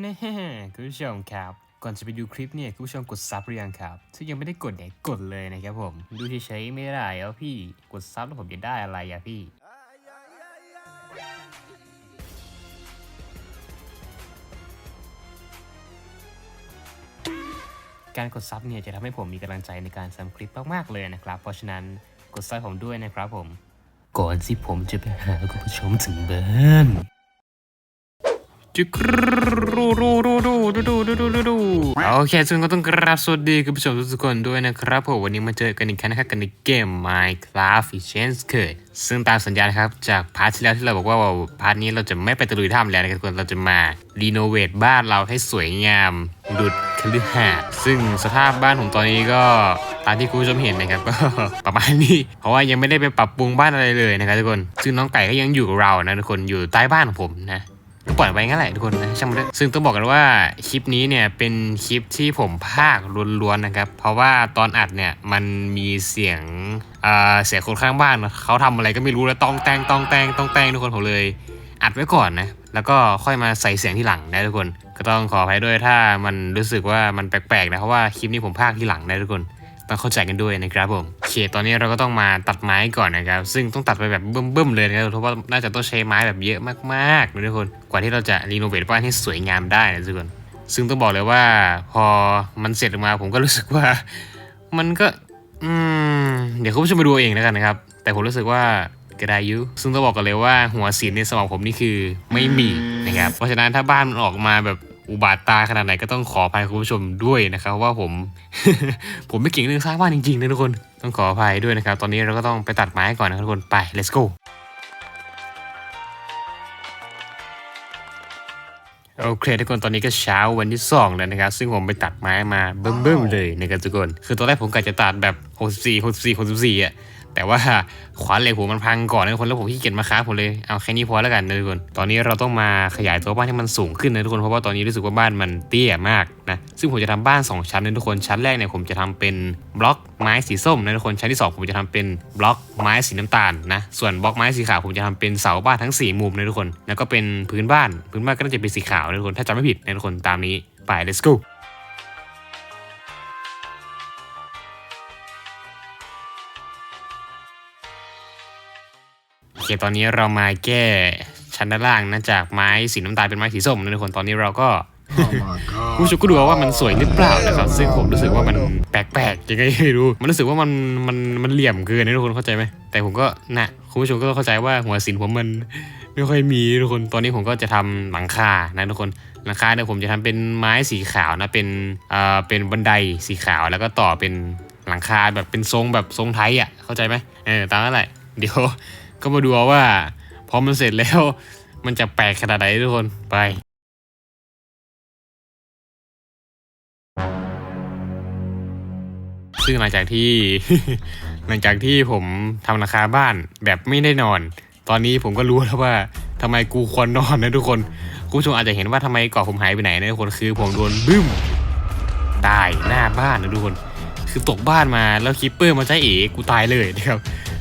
แน่คุณผู้ชมครับก่อนจะไปดูคลิปเนี่ยคุณผู้ชมกดซับหรือยังครับ ถ้ายังไม่ได้กดเนี่ยกดเลยนะครับผม ดูเฉยๆไม่ได้แล้วพี่กดซับแล้วผมจะได้อะไรอะพี่การกดซับเนี่ยจะทำให้ผมมีกำลังใจในการทำคลิปมากๆเลยนะครับ เพราะฉะนั้นกดซับผมด้วยนะครับผม ก่อนที่ผมจะไปหาคุณผู้ชมถึงบ้าน โอเคซึ่งก็ต้องกราบสวัสดีคุณผู้ชมทุกคนด้วยนะครับผมวันนี้มาเจอกันอีกครั้งนะครับกันในเกม Minecraft อีกเช่นเคยซึ่งตามสัญญานะครับ จากพาร์ทที่แล้วที่เราบอกว่าพาร์ทนี้เราจะไม่ไปตะลุยถ้ำแล้วนะครับทุกคนเราจะมารีโนเวทบ้านเราให้สวยงาม ดุดคฤหาสซึ่งสภาพบ้านผมตอนนี้ก็ตามที่คุณผู้ชมเห็นนะครับก็ประมาณนี้ เพราะว่ายังไม่ได้ไปปรับปรุงบ้านอะไรเลยนะครับทุกคนซึ่งน้องไก่ก็ยังอยู่กับเรานะทุกคนอยู่ใต้บ้านของผมนะ ปล่อยไว้งั้นแหละทุกคนนะช่างมันเถอะซึ่งต้องบอกกันว่าคลิปนี้เนี่ยเป็นคลิปที่ผมพากย์ล้วนๆนะครับ เพราะว่าตอนอัดเนี่ยมันมีเสียงเอ่อเสียงคนข้างบ้านเขาทำอะไรก็ไม่รู้แล้วต้องแตงต้องแตงต้องแตงทุกคนผมเลยอัดไว้ก่อนนะแล้วก็ค่อยมาใส่เสียงที่หลังนะทุกคน ก็ต้องขออภัยด้วยถ้ามันรู้สึกว่ามันแปลกๆนะเพราะว่าคลิปนี้ผมพากย์ที่หลังนะทุกคน ต้องเข้าใจกันด้วยนะครับผมโอเคตอนนี้เราก็ต้องมาตัดไม้ก่อนนะครับ ซึ่งต้องตัดไปแบบเบิ่มๆเลยนะครับเพราะว่าน่าจะต้องใช้ไม้แบบเยอะมากๆนะทุกคนกว่าที่เราจะรีโนเวทบ้านให้สวยงามได้นะทุกคนซึ่งต้องบอกเลยว่า พอมันเสร็จออกมาผมก็รู้สึกว่า มันก็อืมเดี๋ยวคุณผู้ชมไปดูเองแล้วกันนะครับ แต่ผมรู้สึกว่าก็ได้อยุซึ่งต้องบอกกันเลยว่าหัวศีในสมองผมนี่คือไม่มีนะครับ เพราะฉะนั้นถ้าบ้านมันออกมาแบบ อุบาทตาขนาดไหนก็ต้องขออภัยคุณผู้ชมด้วยนะครับ ว่าผม ผมไม่เก่งเรื่องสร้างบ้านจริงๆนะทุกคนต้องขออภัยด้วยนะครับ ตอนนี้เราก็ต้องไปตัดไม้ก่อนนะครับทุกคนไป let's go โอเคทุกคนตอนนี้ก็เช้าวันที่สองแล้วนะครับ ซึ่งผมไปตัดไม้มาเบิ่มๆเลยนะครับทุกคน คือตอนแรกผมกะจะตัดแบบ 64 64 64อะ แต่ว่าขวานเหล็กผมมันพังก่อนนะทุกคนแล้วผมขี้เกียจมาค้าผมเลยเอาแค่นี้พอแล้วกันนะทุกคนตอนนี้เราต้องมาขยายตัวบ้านให้มันสูงขึ้นนะทุกคนเพราะว่าตอนนี้รู้สึกว่าบ้านมันเตี้ยมากนะซึ่งผมจะทำบ้าน 2 ชั้นนะทุกคนชั้นแรกเนี่ยผมจะทำเป็นบล็อกไม้สีส้มนะทุกคนชั้นที่ 2 ผมจะทำเป็นบล็อกไม้สีน้ำตาลนะส่วนบล็อกไม้สีขาวผมจะทำเป็นเสาบ้านทั้ง 4 มุมนะทุกคน แล้วก็เป็นพื้นบ้าน พื้นบ้านก็น่าจะเป็นสีขาวนะทุกคนถ้าจำไม่ผิดนะทุกคนตามนี้ไป let's go เคตอนนี้เรามาแก้ชั้นด้านล่างนะจากไม้สีน้ำตาลเป็นไม้สีส้มนะทุกคนตอนนี้เราก็ Oh my god. ผู้ชมก็ดูเอาว่ามันสวยหรือเปล่านะครับ ซึ่งผมรู้สึกว่ามันแปลกๆยังไงไม่รู้ มันรู้สึกว่ามันมันมันเหลี่ยมเกินนะทุกคนเข้าใจไหมแต่ผมก็นะคุณผู้ชมก็ต้องเข้าใจว่าหัวศิลป์ผมมันไม่ค่อยมีทุกคนตอนนี้ผมก็จะทำหลังคานะทุกคนหลังคาเนี่ยผมจะทำเป็นไม้สีขาวนะเป็นเอ่อเป็นบันไดสีขาวแล้วก็ต่อเป็นหลังคาแบบเป็นทรงแบบทรงไทยอะเข้าใจไหมเออตามนั้นแหละเดี๋ยว ก็มาดูว่าพอมันเสร็จแล้ว มันจะแปลกขนาดไหนทุกคนไปซึ่งหลังจากที่ หลังจากที่ผมทำราคาบ้านแบบไม่ได้นอน ตอนนี้ผมก็รู้แล้วว่าทำไมกูควรนอนนะทุกคนคุณผู้ชมอาจจะเห็นว่าทำไมเกาะผมหายไปไหนนะทุกคนคือผมโดนบึ้มตายหน้าบ้านนะทุกคน คือตกบ้านมาแล้วคิปเปอร์มาใช้เอ๋กูตายเลยนะครับ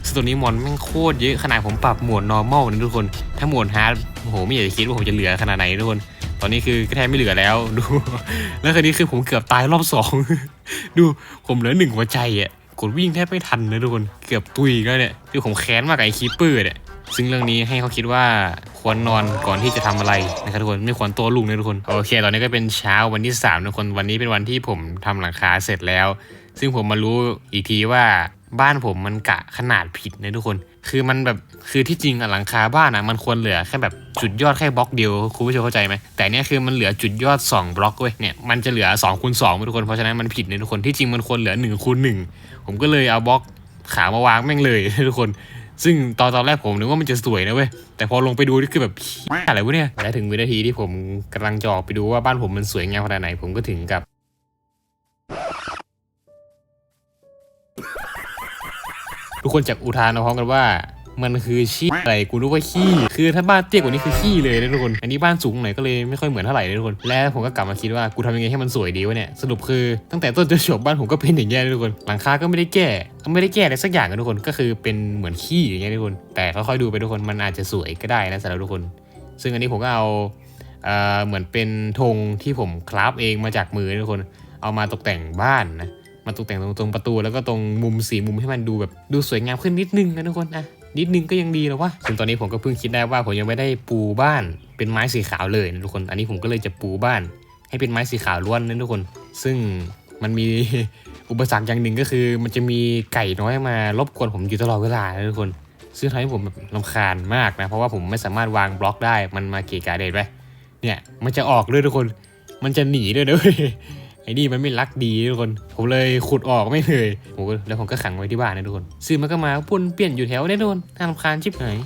ซึ่งตัวนี้มอนแม่งโคตรเยอะขนาดผมปรับหมวด normal นะทุกคน ถ้าหมวด hard โอ้โหไม่อยากจะคิดว่าผมจะเหลือขนาดไหนทุกคน ตอนนี้คือแทบไม่เหลือแล้วดู แล้วคราวนี้คือผมเกือบตายรอบสองดูผมเหลือหนึ่งหัวใจอะกดวิ่งแทบไม่ทันนะทุกคนเกือบตุยกแล้วเนี่ยคือผมแค้นมากไอ้คีปเปอร์เนี่ยซึ่งเรื่องนี้ให้เขาคิดว่าควรนอนก่อนที่จะทำอะไรนะครับทุกคนไม่ควรตัวลุงนะทุกคนโอเค ตอนนี้ก็เป็นเช้าวันที่3ทุกคนวันนี้เป็นวันที่ผมทำหลังคาเสร็จแล้ว ซึ่งผมมารู้อีกทีว่า บ้านผมมันกะขนาดผิดนะทุกคน คือมันแบบคือที่จริงอะหลังคาบ้านอะมันควรเหลือแค่แบบจุดยอดแค่บล็อกเดียวคุณผู้ชมเข้าใจไหมแต่เนี่ยคือมันเหลือจุดยอด 2 บล็อกเว้ยเนี่ยมันจะเหลือ2คูณ2ทุกคนเพราะฉะนั้นมันผิดนะทุกคนที่จริงมันควรเหลือ1คูณ1ผมก็เลยเอาบล็อกขามาวางแม่งเลยทุกคน ซึ่งตอนตอนแรกผมนึกว่ามันจะสวยนะเว้ยแต่พอลงไปดูนี่คือแบบอะไรวะเนี่ยและถึงวินาทีที่ผมกำลังจะออกไปดูว่าบ้านผมมันสวยงามขนาดไหนผมก็ถึงกับ ทุกคนจากอุทานเอาพร้อมกันว่า มันคือขี้อะไรกูรู้ว่าขี้ คือถ้าบ้านเตี้ยกว่านี้คือขี้เลยนะทุกคน อันนี้บ้านสูงหน่อยก็เลยไม่ค่อยเหมือนเท่าไหร่นะทุกคน แล้วผมก็กลับมาคิดว่ากูทำยังไงให้มันสวยดีวะเนี่ย สรุปคือตั้งแต่ต้นจนจบบ้านผมก็เป็นอย่างเงี้ยนะทุกคน หลังคาก็ไม่ได้แก้ไม่ได้แก้อะไรสักอย่างนะทุกคน ก็คือเป็นเหมือนขี้อย่างเงี้ยทุกคน แต่ค่อยๆดูไปทุกคน มันอาจจะสวยก็ได้นะสำหรับทุกคน ซึ่งอันนี้ผมก็เอาเอ่อเหมือนเป็นธงที่ผมคราฟเองมาจากมือทุกคน เอามาตกแต่งบ้านนะ มาตกแต่งตรงตรงประตู แล้วก็ตรงมุมสีมุมให้มันดูแบบดูสวยงามขึ้นนิดนึงนะทุกคนอะนิดนึงก็ยังดีแล้ววะซึ่งตอนนี้ผมก็เพิ่งคิดได้ว่าผมยังไม่ได้ปูบ้านเป็นไม้สีขาวเลยนะทุกคน อันนี้ผมก็เลยจะปูบ้าน ให้เป็นไม้สีขาวล้วนนะทุกคน ซึ่งมันมีอุปสรรคอย่างหนึ่งก็คือ มันจะมีไก่น้อยมารบกวนผมอยู่ตลอดเวลานะทุกคน ซึ่งทำให้ผมแบบรำคาญมากนะ เพราะว่าผมไม่สามารถวางบล็อกได้ มันมาเกะกะเด็ดไปเนี่ย มันจะออกด้วยทุกคน มันจะหนีด้วยด้วย ไอ้นี่มันไม่รักดีทุกคน ผมเลยขุดออกไม่เลยผมก็แล้วผมก็ขังไว้ที่บ้านนะทุกคนซึ่งมันก็มาพ่นเปลี่ยนอยู่แถวได้ทุกคนน่ารำคาญชิบหาย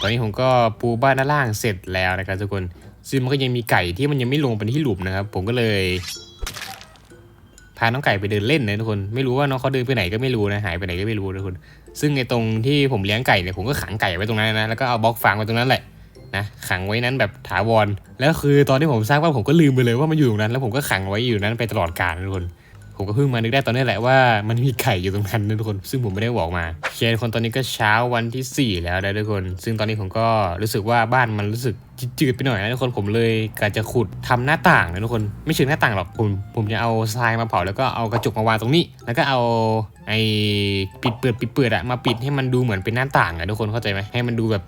ตอนนี้ผมก็ปูบ้านด้านล่างเสร็จแล้วนะครับทุกคน ซึ่งมันก็ยังมีไก่ที่มันยังไม่ลงไปที่หลุมนะครับ ผมก็เลยพาน้องไก่ไปเดินเล่นนะทุกคน ไม่รู้ว่าน้องเขาเดินไปไหนก็ไม่รู้นะ หายไปไหนก็ไม่รู้นะทุกคน ซึ่งในตรงที่ผมเลี้ยงไก่เนี่ยผมก็ขังไก่ไว้ตรงนั้นนะ แล้วก็เอาบล็อกฟางไว้ตรงนั้นแหละ นะขังไว้นั้นแบบถาวร แล้วคือตอนที่ผมสร้างบ้านผมก็ลืมไปเลยว่ามันอยู่ตรงนั้น แล้วผมก็ขังไว้อยู่นั้นไปตลอดกาลนะทุกคนผมก็เพิ่งมานึกได้ตอนนี้แหละว่ามันมีไข่อยู่ตรงนั้นนะทุกคน ซึ่งผมไม่ได้บอกมาเคทุกคนตอนนี้ก็เช้าวันที่ 4 แล้วนะทุกคน ซึ่งตอนนี้ผมก็รู้สึกว่าบ้านมันรู้สึกจืดๆไปหน่อยนะทุกคนผมเลยกะจะขุดทำหน้าต่างนะทุกคนไม่เชิงหน้าต่างหรอกผมผมจะเอาทรายมาเผาแล้วก็เอากระจกมาวางตรงนี้ แล้วก็เอาไอ้ปิดเปิดปิดเปิดอะมาปิดให้มันดูเหมือนเป็นหน้าต่างอะทุกคนเข้าใจไหมให้มันดูแบบ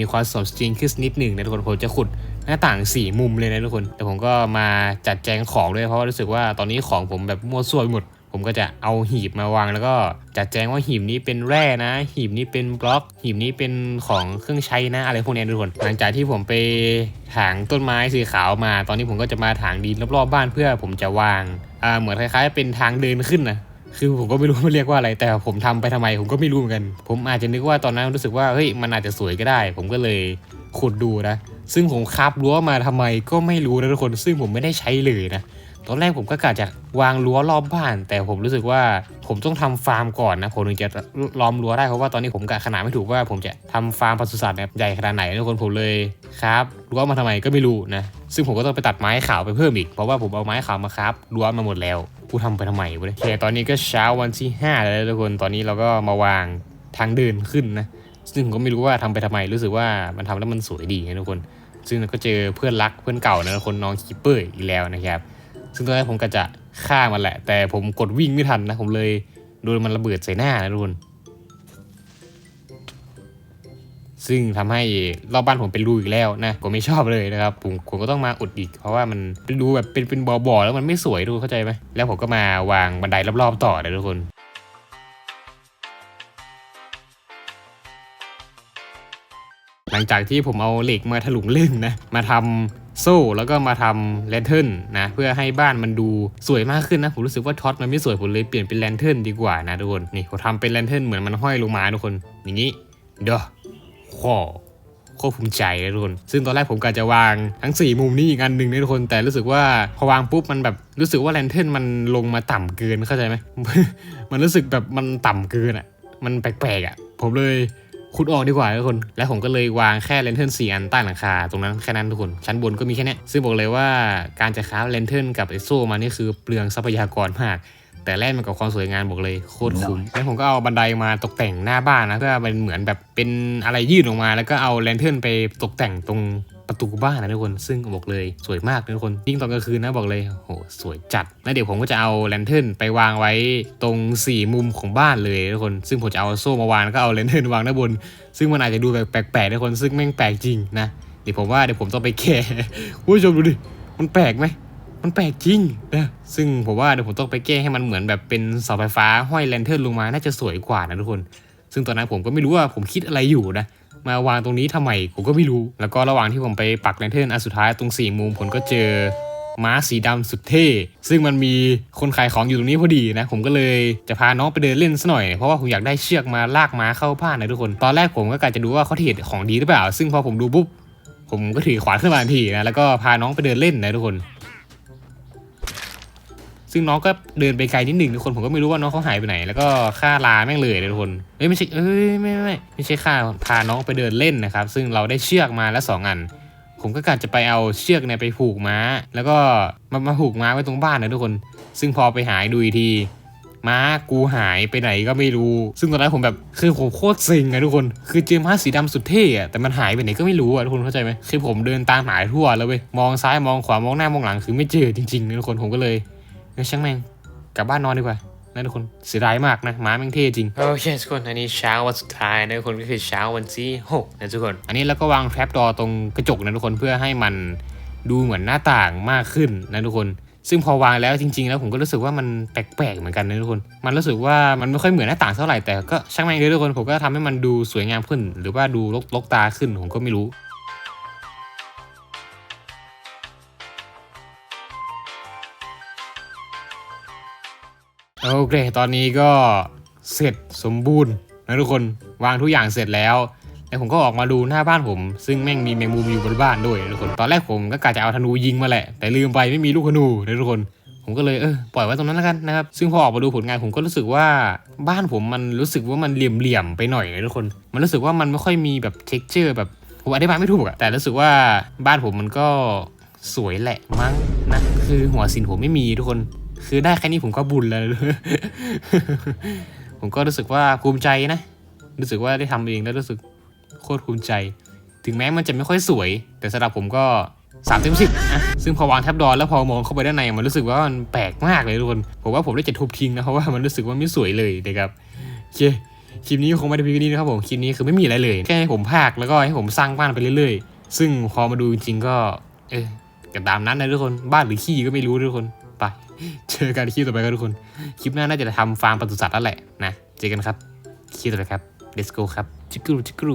มีความสมจริงขึ้นนิดหนึ่งนะทุกคนผมจะขุดหน้าต่างสี่มุมเลยนะทุกคนแต่ผมก็มาจัดแจงของด้วยเพราะว่ารู้สึกว่าตอนนี้ของผมแบบมั่วซั่วไปหมดผมก็จะเอาหีบมาวางแล้วก็จัดแจงว่าหีบนี้เป็นแร่นะ หีบนี้เป็นบล็อก หีบนี้เป็นของเครื่องใช้นะ อะไรพวกนี้ทุกคนหลังจากที่ผมไปถางต้นไม้สีขาวมา ตอนนี้ผมก็จะมาถางดินรอบๆบ้านเพื่อผมจะวางอ่าเหมือนคล้ายๆ เป็นทางเดินขึ้นนะ คือผมก็ไม่รู้มันเรียกว่าอะไร แต่ผมทำไปทำไม ผมก็ไม่รู้เหมือนกัน ผมอาจจะนึกว่าตอนนั้นรู้สึกว่าเฮ้ยมันอาจจะสวยก็ได้ ผมก็เลยขุดดูนะ ซึ่งผมคาบรั้วมาทำไมก็ไม่รู้นะทุกคน ซึ่งผมไม่ได้ใช้เลยนะ ตอนแรกผมก็กะจะวางรั้วรอบบ้าน แต่ผมรู้สึกว่าผมต้องทำฟาร์มก่อนนะผมถึงจะล้อมรั้วได้เพราะว่าตอนนี้ผมกะขนาดไม่ถูกว่าผมจะทำฟาร์มปศุสัตว์ใหญ่ขนาดไหนทุกคนผมเลยครับรั้วมาทำไมก็ไม่รู้นะซึ่งผมก็ต้องไปตัดไม้ขาวไปเพิ่มอีกเพราะว่าผมเอาไม้ขาวมาครับรั้วมาหมดแล้วกูทำไปทำไมวะเนี่ยโอเคตอนนี้ก็เช้าวันที่5แล้วทุกคนตอนนี้เราก็มาวางทางเดินขึ้นนะซึ่งก็ไม่รู้ว่าทำไปทำไมรู้สึกว่ามันทำแล้วมันสวยดีนะทุกคน ซึ่งก็เจอเพื่อนรักเพื่อนเก่านะคนน้องคิปเปอร์อีกแล้วนะครับ ซึ่งตอนแรกผมก็จะฆ่ามันแหละ แต่ผมกดวิ่งไม่ทันนะ ผมเลยโดนมันระเบิดใส่หน้านะทุกคนซึ่งทำให้รอบบ้านผมเป็นรูอีกแล้วนะผมไม่ชอบเลยนะครับผมผมก็ต้องมาอุดอีก เพราะว่ามันดูแบบเป็นเป็นบ่อๆแล้วมันไม่สวยทุกคนเข้าใจไหมแล้วผมก็มาวางบันไดรอบๆต่อเลยทุกคนหลังจากที่ผมเอาเหล็กมาถลุงเล่นนะ มาทำ โซ่แล้วก็มาทำแลนเทิร์นนะเพื่อให้บ้านมันดูสวยมากขึ้นนะผมรู้สึกว่าท็อตมันไม่สวยผมเลยเปลี่ยนเป็นแลนเทิร์นดีกว่านะทุกคนนี่ผมทำเป็นแลนเทิร์นเหมือนมันห้อยลงมาทุกคน อย่างนี้เด้อข้อคตรภูมิใจนะทุกคน ซึ่งตอนแรกผมกะจะวางทั้ง 4 มุมนี้อีกอันหนึ่งนะทุกคน แต่รู้สึกว่าพอวางปุ๊บมันแบบรู้สึกว่าแลนเทิร์นมันลงมาต่ำเกินเข้าใจไหม มันรู้สึกแบบมันต่ำเกินอะ มันแปลกๆอะ ผมเลย ขุดออกดีกว่าทุกคน แล้วผมก็เลยวางแค่เลนเทิร์นสี่อันใต้หลังคาตรงนั้นแค่นั้นทุกคน ชั้นบนก็มีแค่เนี้ยซึ่งบอกเลยว่าการจะคราฟเลนเทิร์นกับไอโซ่มานี่คือเปลืองทรัพยากรมาก แต่แลกมันกับความสวยงามบอกเลยโคตรคุ้มแล้วผมก็เอาบันไดมาตกแต่งหน้าบ้านนะเพื่อเป็นเหมือนแบบเป็นอะไรยื่นออกมา แล้วก็เอาเลนเทิร์นไปตกแต่งตรง ประตูบ้านนะทุกคนซึ่งบอกเลยสวยมากนะทุกคนยิ่งตอนกลางคืนนะบอกเลยโหสวยจัดแล้วเดี๋ยวผมก็จะเอาแลนเทิร์นไปวางไว้ตรงสี่มุมของบ้านเลยทุกคน ซึ่งผมจะเอาโซ่มาวางแล้วก็เอาแลนเทิร์นวางด้านบน ซึ่งมันอาจจะดูแปลกๆนะทุกคนซึ่งแม่งแปลกจริงนะเดี๋ยวผมว่าเดี๋ยวผมต้องไปแก้ผู้ชมดูดิมันแปลกไหมมันแปลกจริงนะซึ่งผมว่าเดี๋ยวผมต้องไปแก้ให้มันเหมือนแบบเป็นเสาไฟฟ้าห้อยแลนเทิร์นลงมาน่าจะสวยกว่านะทุกคน ซึ่งตอนนั้นผมก็ไม่รู้ว่าผมคิดอะไรอยู่นะ มาวางตรงนี้ทำไมผมก็ไม่รู้ แล้วก็ระหว่างที่ผมไปปักแลนเทิร์นอันสุดท้ายตรงสี่มุมผมก็เจอม้าสีดำสุดเท่ ซึ่งมันมีคนขายของอยู่ตรงนี้พอดีนะ ผมก็เลยจะพาน้องไปเดินเล่นซะหน่อย เพราะว่าผมอยากได้เชือกมาลากม้าเข้าบ้านนะทุกคน ตอนแรกผมก็กะจะดูว่าเขาเทรดของดีหรือเปล่า ซึ่งพอผมดูปุ๊บ ผมก็ถือขวานขึ้นมาทันทีนะ แล้วก็พาน้องไปเดินเล่นนะทุกคน ซึ่งน้องก็เดินไปไกลนิดหนึ่งทุกคนผมก็ไม่รู้ว่าน้องเขาหายไปไหน แล้วก็ฆ่าลาแม่งเลยทุกคนเอ้ยไม่ใช่เอ้ยไม่ไม่ไม่ไม่ใช่ฆ่าพาน้องไปเดินเล่นนะครับ ซึ่งเราได้เชือกมาแล้วสองอันผมก็กะจะไปเอาเชือกเนี่ยไปผูกม้า แล้วก็มามาผูกม้าไว้ตรงบ้านนะทุกคน ซึ่งพอไปหายดูอีกทีม้ากูหายไปไหนก็ไม่รู้ ซึ่งตอนนั้นผมแบบคือผมโคตรซ็งอะทุกคน คือเจอม้าสีดำสุดเท่อะแต่มันหายไปไหนก็ไม่รู้อะทุกคนเข้าใจไหมคือผมเดินตามหายทั่วแล้วเว้ย มองซ้ายมองขวามองหน้ามองหลังคือไม่เจอจริงๆนะทุกคนผมก็เลย ออช่างแม่งกลับบ้านนอนดีกว่านะทุกคนเสียดายมากนะม้าแม่งเท่จริงโอเคทุกคนอันนี้เช้าวันสุดท้ายนะทุกคนก็คือเช้าวันที่6นะทุกคน อันนี้เราก็วางแทรปดอตรงกระจกนะทุกคนเพื่อให้มันดูเหมือนหน้าต่างมากขึ้นนะทุกคน ซึ่งพอวางแล้วจริง ๆ แล้วผมก็รู้สึกว่ามันแปลกๆเหมือนกันนะทุกคน มันรู้สึกว่ามันไม่ค่อยเหมือนหน้าต่างเท่าไหร่แต่ก็ช่างแม่งเลยทุกคนผมก็ทำให้มันดูสวยงามขึ้น หรือว่าดูลกลกตาขึ้นผมก็ไม่รู้ โอเค ตอนนี้ก็เสร็จสมบูรณ์นะทุกคนวางทุกอย่างเสร็จแล้ว แล้วผมก็ออกมาดูหน้าบ้านผม ซึ่งแม่งมีแมงมุมอยู่บนบ้านด้วยนะทุกคนตอนแรกผมก็กะจะเอาธนูยิงมาแหละ แต่ลืมไปไม่มีลูกธนูนะทุกคนผมก็เลยเออปล่อยไว้ตรงนั้นแล้วกันนะครับ ซึ่งพอออกมาดูผลงานผมก็รู้สึกว่าบ้านผมมันรู้สึกว่ามันเหลี่ยมๆไปหน่อยนะทุกคน มันรู้สึกว่ามันไม่ค่อยมีแบบเท็กเจอร์แบบผมอธิบายไม่ถูกอะแต่รู้สึกว่าบ้านผมมันก็สวยแหละมั้งนะคือหัวสินผมไม่มีทุกคน คือได้แค่นี้ผมก็บุญแล้ว ผมก็รู้สึกว่าภูมิใจนะ รู้สึกว่าได้ทำเองแล้วรู้สึกโคตรภูมิใจ ถึงแม้มันจะไม่ค่อยสวย แต่สำหรับผมก็3ามเต็มสิบนะซึ่งพอวางแท็บดอนแล้วพอมองเข้าไปด้านในมันรู้สึกว่ามันแปลกมากเลยทุกคนผมว่าผมได้จะทุบทิ้งนะเพราะว่ามันรู้สึกว่าไม่สวยเลยนะครับโอเคคลิปนี้คงไม่ได้พียงแค่นี้นะครับผมคลิปนี้คือไม่มีอะไรเลยแค่ให้ผมพากแล้วก็ให้ผมสร้างบ้านไปเรื่อยๆ ซึ่งพอมาดูจริงๆก็ เออก็ตามนั้นนะทุกคนบ้านหรือขี้ก็ไม่รู้ทุกคน เจอกันคลิปต่อไปครับทุกคน คลิปหน้าน่าจะทำฟาร์มปศุสัตว์แล้วแหละนะ เจอกันครับ คลิปต่อไปครับ let's go ครับจิกรูจิกรู